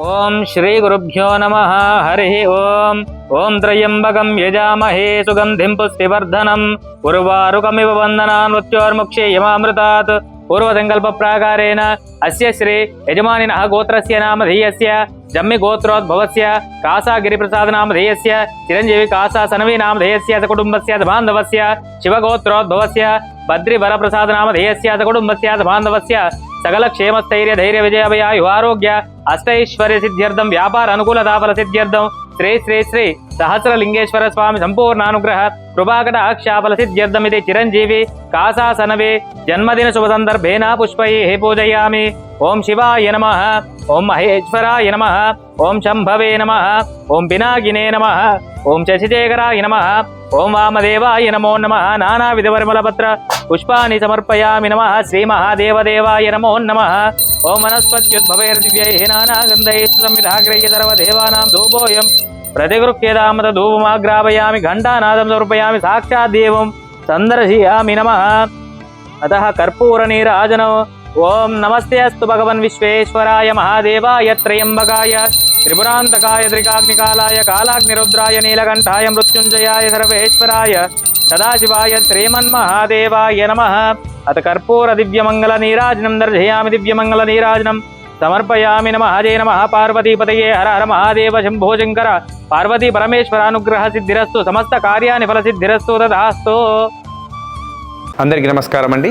ओम ॐ श्रीगुरुभ्यो नमः, हरिः ॐ ॐ त्र्यम्बकं यजामहे, सुगन्धिं पुष्टिवर्धनम्। उर्वारुकमिव वन्दना मृत्योर्मुक्षे यमामृतात्। पूर्वसङ्कल्पप्राकारेण अस्य श्री यजमानिनः गोत्रस्य नाम धेयस्य जम्मी गोत्रोद्भवस्य कासा गिरिप्रसाद नाम धेयस्य चिरंजीवी कासा सनवी नाम कासासनवीनामधेयस्य स कुटुंबस्य स बान्धवस्य शिवगोत्रोद्भवस्य बद्रिवरप्रसादनामधेयस्य स कुटुंबस्य स बांधवस्य సకల క్షేమ స్థైర్య ధైర్య విజయభయాయు ఆరోగ్య అష్టైశ్వర్య సిద్ధ్యర్థం వ్యాపార అనుకూలతా ఫల సిద్ధ్యర్థం. శ్రీ శ్రీ శ్రీ సహస్రలింగేశ్వర స్వామి సంపూర్ణానుగ్రహ కృపాకట ఆక్షాపల సిద్ధ్యర్థమితి చిరంజీవి కాసాసనవే. జన్మదిన శుభ సందర్భేన పుష్పై పూజయామి. ఓం శివాయ నమ. ఓం మహేశ్వరాయ నమ. ఓం శంభవే నమ. ఓం పినాగినే నమ. ఓం శశిశేఖరాయ నమ. ఓం వామదేవాయ నమో నమ. నానావిధ పరిమళపత్ర పుష్పాన్ని సమర్పయామి నమ. శ్రీ మహాదేవదేవాయ నమో నమ. ఓం వనస్పత్యుద్భవైర్దివ్యై నానాగంధైः సంవిధాగ్రహ్య సర్వదేవానాం ధూపోయం ప్రతిగృహ్యదామత ధూపమాగ్రాపయామి ఘంటానాదం సమర్పయామి సాక్షాద్దేవం సందర్శయామి నమ. అతः కర్పూరనీరాజనం. ఓం నమస్తే అస్తు భగవన్ విశ్వేశ్వరాయ మహాదేవాయ త్రయంబకాయ త్రిపురాంతకాయ త్రికాగ్నికాలాయ కాలాగ్నిరుద్రాయ నీలకంఠాయ మృత్యుంజయాయ సర్వేశ్వరాయ సదాశివాయ శ్రీమన్మహాదేవాయ నమ. అత కర్పూర దివ్యమంగళ నీరాజనం దర్శయామి దివ్యమంగళ నీరాజనం. సమర్పయామి నమ హరే నమ పార్వతీపతయే హర హర మహాదేవ శంభో శంకర. పార్వతీ పరమేశ్వరానుగ్రహ సిద్ధిరస్తు సమస్త కార్యాన్ని ఫల సిద్ధిరస్తు తదాస్తు. అందరికీ నమస్కారం అండి